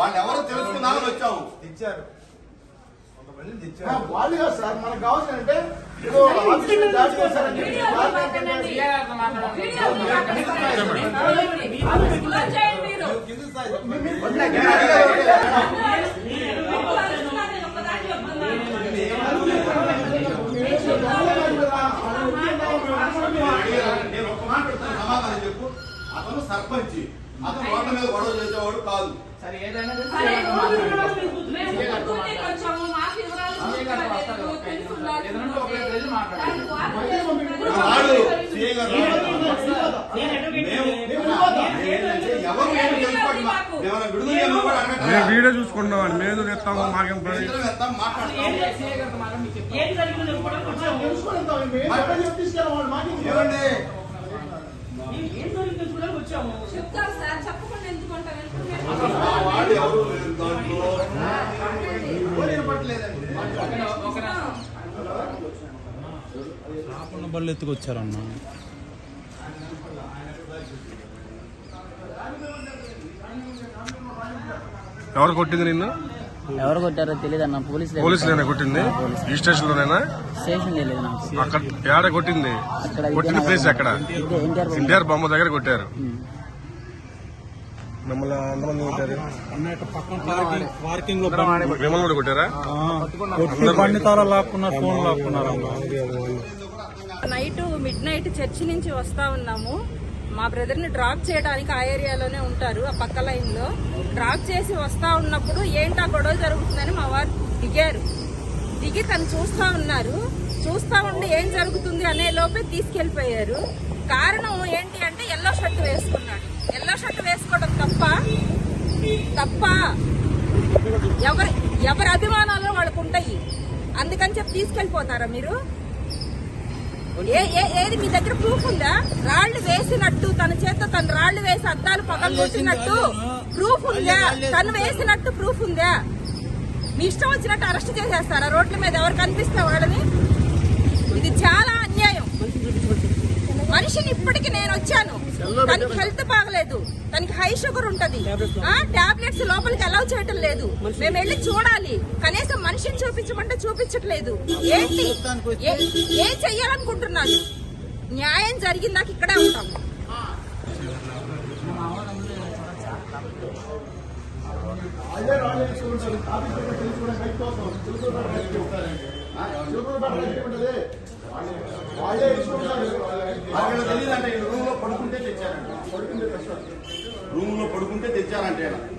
వాళ్ళు ఎవరు వస్తే ఎలా? వాళ్ళు ఎవరు తెలుసుకుందామని వచ్చాము ఆ, వాళ్ళు కాదు సార్ మనకు మీరు. నేను ఒక మాట సమాధానం చెప్పు. అతను సర్పంచ్. అతను రోడ్ల మీద గొడవ చేసేవాడు కాదు. సరే, మేము వాడు. వీడియో చూసుకుంటాం అండి. మేము తెస్తాము మాకేం పని ఇద్దరం వెళ్తాం, చెప్తారు సార్ చెప్పకుండా ఎందుకుంటారు బళ్ళు ఎత్తుకొచ్చారన్న ఎవరు కొట్టింది నిన్ను? ఎవరు కొట్టారో తెలియదు అన్న. పోలీసులు పోలీసులేనా కొట్టింది? ఈ స్టేషన్ లోనేనా స్టేషన్ తెలియదు నాకు. అక్కడ ఏడ కొట్టింది? అక్కడ కొట్టిన ప్లేస్ ఎక్కడ? ఇదే ఎన్టీఆర్ బొమ్మ. ఎన్టీఆర్ బొమ్మ దగ్గర కొట్టారు. ఉమ్. మిమ్మల్ని ఎంతమంది కొట్టారు? అన్న ఇట్లా పక్కన పార్కింగ్ పార్కింగ్లో మిమ్మల్ని కూడా కొట్టారా? కొట్టి బండి తాళ లాక్కున్నారు ఫోన్ లాక్కున్నారు అన్న నైట్ మిడ్ నైట్ చర్చి నుంచి వస్తా ఉన్నాము. మా బ్రదర్ని డ్రాప్ చేయడానికి ఆ ఏరియాలోనే ఉంటారు ఆ పక్క లైన్లో. డ్రాప్ చేసి వస్తా ఉన్నప్పుడు ఏంటా గొడవ జరుగుతుందని మా వారు దిగారు. దిగి తను చూస్తా ఉన్నారు. చూస్తా ఉండి ఏం జరుగుతుంది అనే లోపే తీసుకెళ్ళిపోయారు కారణం ఏంటి అంటే ఎల్లో షర్ట్ వేసుకున్నాడు. ఎల్లో షర్ట్ వేసుకోవడం తప్ప తప్ప ఎవరి ఎవరి అభిమానాలు వాళ్ళకు ఉంటాయి. అందుకని చెప్పి తీసుకెళ్ళిపోతారా మీరు? ఏది మీ దగ్గర ప్రూఫ్ ఉందా? రాళ్ళు వేసినట్టు తన చేత తన రాళ్ళు వేసి అద్దాలు పగలు కొట్టినట్టు ప్రూఫ్ ఉందా? తను వేసినట్టు ప్రూఫ్ ఉందా? మీ ఇష్టం వచ్చినట్టు అరెస్ట్ చేసేస్తారా? రోడ్ల మీద ఎవరు కనిపిస్తే వాళ్ళని? ఇది చాలా అన్యాయం. మనిషిని ఇప్పటికి నేను వచ్చాను. తనకి హెల్త్ బాగలేదు. తనకి హై షుగర్ ఉంటది. ఆ టాబ్లెట్స్ లోపలికి అలౌ చేయటం లేదు. మేము వెళ్ళి చూడాలి. కనీసం మనిషిని చూపించమంటే చూపించట్లేదు. ఏంటి? ఏ- ఏం చెయ్యాలనుకుంటున్నాను న్యాయం జరిగిందాక ఇక్కడే ఉంటాం. వాళ్ళే రూమ్లో పడుకుంటే తెచ్చారంట. రూమ్లో పడుకుంటే తెచ్చారంటే.